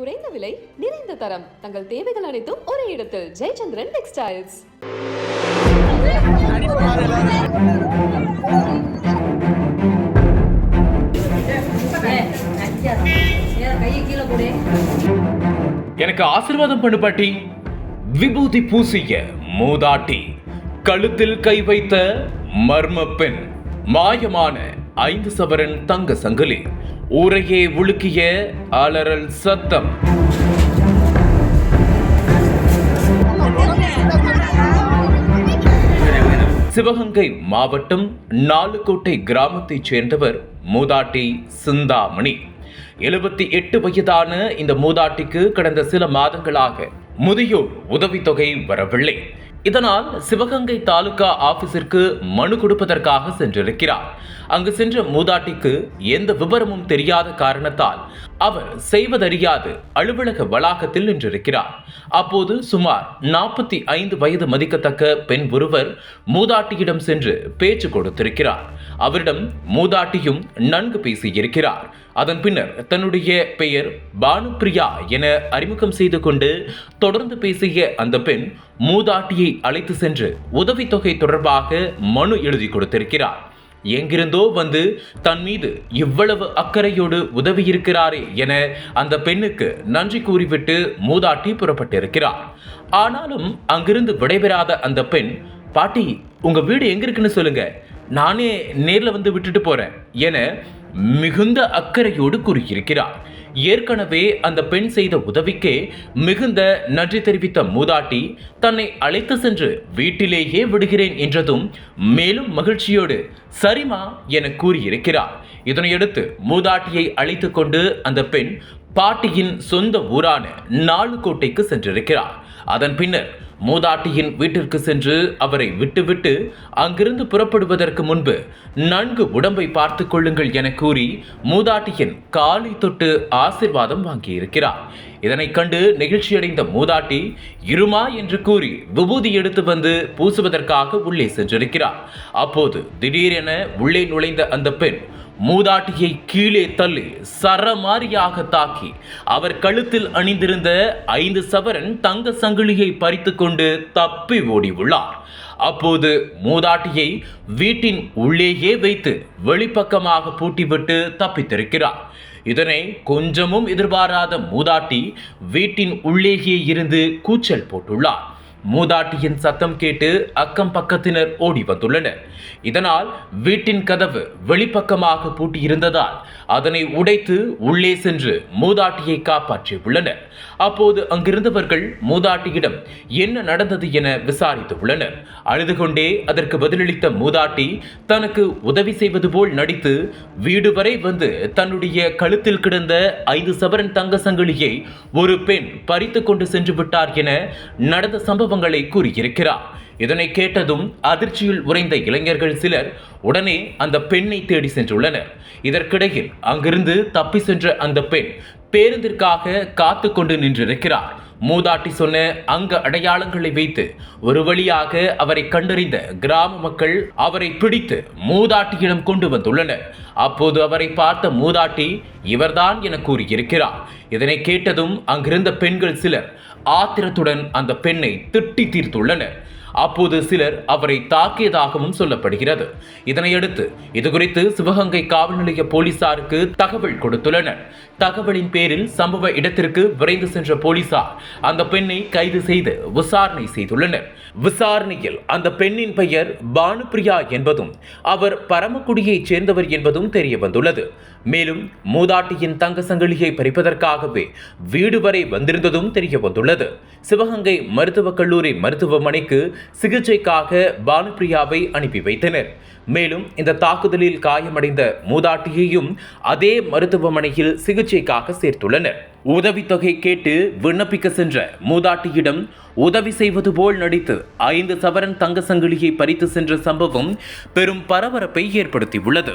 குறைந்த விலை நிறைந்த தரம். தங்கள் தேவைகள் அனைத்தும் ஒரே இடத்தில். ஜெயச்சந்திரன் டெக்ஸ்டைல்ஸ். எனக்கு ஆசீர்வாதம் பண்ணு பாட்டி. விபூதி பூசிய மூதாட்டி கழுத்தில் கை வைத்த மர்ம பெண் மாயமான ஐந்து சவரன் தங்க சங்கிலி ஊரையே உலுக்கிய அலறல் சத்தம். சிவகங்கை மாவட்டம் நாலுக்கோட்டை கிராமத்தைச் சேர்ந்தவர் மூதாட்டி சிந்தாமணி. எழுபத்தி எட்டு வயதான இந்த மூதாட்டிக்கு கடந்த சில மாதங்களாக முதியோர் உதவித்தொகை வரவில்லை. இதனால் சிவகங்கை தாலுகா ஆபீஸிற்கு மனு கொடுப்பதற்காக சென்றிருக்கிறார். அங்கு சென்ற மூதாட்டிக்கு எந்த விவரமும் தெரியாத காரணத்தால் அவர் செய்வதறியாது அலுவலக வளாகத்தில் நின்றிருக்கிறார். அப்போது சுமார் நாற்பத்தி ஐந்து வயது மதிக்கத்தக்க பெண் ஒருவர் மூதாட்டியிடம் சென்று பேச்சு கொடுத்திருக்கிறார். அவரிடம் மூதாட்டியும் நன்கு பேசியிருக்கிறார். அதன் பின்னர் தன்னுடைய பெயர் பானுப்பிரியா என அறிமுகம் செய்து கொண்டு தொடர்ந்து பேசிய அந்த பெண் மூதாட்டியை அழைத்து சென்று உதவித்தொகை தொடர்பாக மனு எழுதி கொடுத்திருக்கிறார். எங்கிருந்தோ வந்து தன் மீது இவ்வளவு அக்கறையோடு உதவி இருக்கிறாரே என அந்த பெண்ணுக்கு நன்றி கூறிவிட்டு மூதாட்டி புறப்பட்டிருக்கிறார். ஆனாலும் அங்கிருந்து விடைபெறாத அந்த பெண் பாட்டி உங்க வீடு எங்க இருக்குன்னு சொல்லுங்க. நானே நேரில் வந்து விட்டுட்டு போகிறேன் என மிகுந்த அக்கறையோடு கூறியிருக்கிறார். ஏற்கனவே அந்த பெண் செய்த உதவிக்கே மிகுந்த நன்றி தெரிவித்த மூதாட்டி தன்னை அழைத்து சென்று வீட்டிலேயே விடுகிறேன் என்றதும் மேலும் மகிழ்ச்சியோடு சரிமா என கூறியிருக்கிறார். இதனையடுத்து மூதாட்டியை அழைத்து கொண்டு அந்த பெண் பாட்டியின் சொந்த ஊரான நாலுக்கோட்டைக்கு சென்றிருக்கிறார். அதன் பின்னர் மூதாட்டியின் வீட்டிற்கு சென்று அவரை விட்டுவிட்டு அங்கிருந்து புறப்படுவதற்கு முன்பு நன்கு உடம்பை பார்த்து கொள்ளுங்கள் என கூறி மூதாட்டியின் காலை தொட்டு ஆசிர்வாதம் வாங்கியிருக்கிறார். இதனைக் கண்டு நெகிழ்ச்சியடைந்த மூதாட்டி இருமா என்று கூறி விபூதி எடுத்து வந்து பூசுவதற்காக உள்ளே சென்றிருக்கிறார். அப்போது திடீரென உள்ளே நுழைந்த அந்த பெண் மூதாட்டியை கீழே தள்ளி சரமாரியாக தாக்கி அவர் கழுத்தில் அணிந்திருந்த ஐந்து சவரன் தங்க சங்கிலியை பறித்து கொண்டு தப்பி ஓடி உள்ளார் அப்போது மூதாட்டியை வீட்டின் உள்ளேயே வைத்து வெளிப்பக்கமாக பூட்டிவிட்டு தப்பித்திருக்கிறார். இதனை கொஞ்சமும் எதிர்பாராத மூதாட்டி வீட்டின் உள்ளேயே இருந்து கூச்சல் போட்டுள்ளார். மூதாட்டியின் சத்தம் கேட்டு அக்கம் பக்கத்தினர் ஓடி வந்துள்ளனர். இதனால் வீட்டின் கதவு வெளிப்பக்கமாக பூட்டியிருந்ததால் அதனை உடைத்து உள்ளே சென்று மூதாட்டியை காப்பாற்றி உள்ளனர் அப்போது அங்கிருந்தவர்கள் மூதாட்டியிடம் என்ன நடந்தது என விசாரித்து உள்ளனர் அழுது கொண்டே அதற்கு பதிலளித்த மூதாட்டி தனக்கு உதவி செய்வது போல் நடித்து வீடு வரை வந்து தன்னுடைய கழுத்தில் கிடந்த ஐந்து சவரன் தங்க சங்கிலியை ஒரு பெண் பறித்து கொண்டு சென்று விட்டார் என நடந்த சம்பவங்களை கூறியிருக்கிறார். இதனை கேட்டதும் அதிர்ச்சியில் உறைந்த இளைஞர்கள் சிலர் உடனே அந்த பெண்ணை தேடி சென்றுள்ளனர். இதற்கிடையில் அங்கிருந்து தப்பி சென்ற அந்த பெண் பேருந்திற்காக காத்து கொண்டு நின்றிருக்கிறார். மூதாட்டி சொன்ன அங்க அடையாளங்களை வைத்து ஒரு வழியாக அவரை கண்டறிந்த கிராம மக்கள் அவரை பிடித்து மூதாட்டியிடம் கொண்டு வந்துள்ளனர். அப்போது அவரை பார்த்த மூதாட்டி இவர்தான் என கூறியிருக்கிறார். இதனை கேட்டதும் அங்கிருந்த பெண்கள் சிலர் ஆத்திரத்துடன் அந்த பெண்ணை திட்டி தீர்த்துள்ளனர். அப்போது சிலர் அவரை தாக்கியதாகவும் சொல்லப்படுகிறது. இதனையடுத்து இதுகுறித்து சிவகங்கை காவல் நிலைய போலீசாருக்கு தகவல் கொடுத்துள்ளனர். தகவலின் பேரில் சம்பவ இடத்திற்கு விரைந்து சென்ற போலீசார் அந்த பெண்ணை கைது செய்து விசாரணை செய்துள்ளனர். விசாரணையில் அந்த பெண்ணின் பெயர் பானுப்பிரியா என்பதும் அவர் பரமக்குடியைச் சேர்ந்தவர் என்பதும் தெரிய வந்துள்ளது மேலும் மூதாட்டியின் தங்க சங்கிலியை பறிப்பதற்காகவே வீடு வரை வந்திருந்ததும் தெரிய வந்துள்ளது சிவகங்கை மருத்துவக் கல்லூரி மருத்துவமனைக்கு சிகிச்சைக்காக பானுப்பிரியாவை அனுப்பி வைத்தனர். மேலும் இந்த தாக்குதலில் காயமடைந்த மூதாட்டியையும் அதே மருத்துவமனையில் சிகிச்சைக்காக சேர்த்துள்ளனர். உதவித்தொகை கேட்டு விண்ணப்பிக்க சென்ற மூதாட்டியிடம் உதவி செய்வது போல் நடித்து ஐந்து சவரன் தங்க சங்கிலியை பறித்து சென்ற சம்பவம் பெரும் பரபரப்பை ஏற்படுத்தியுள்ளது.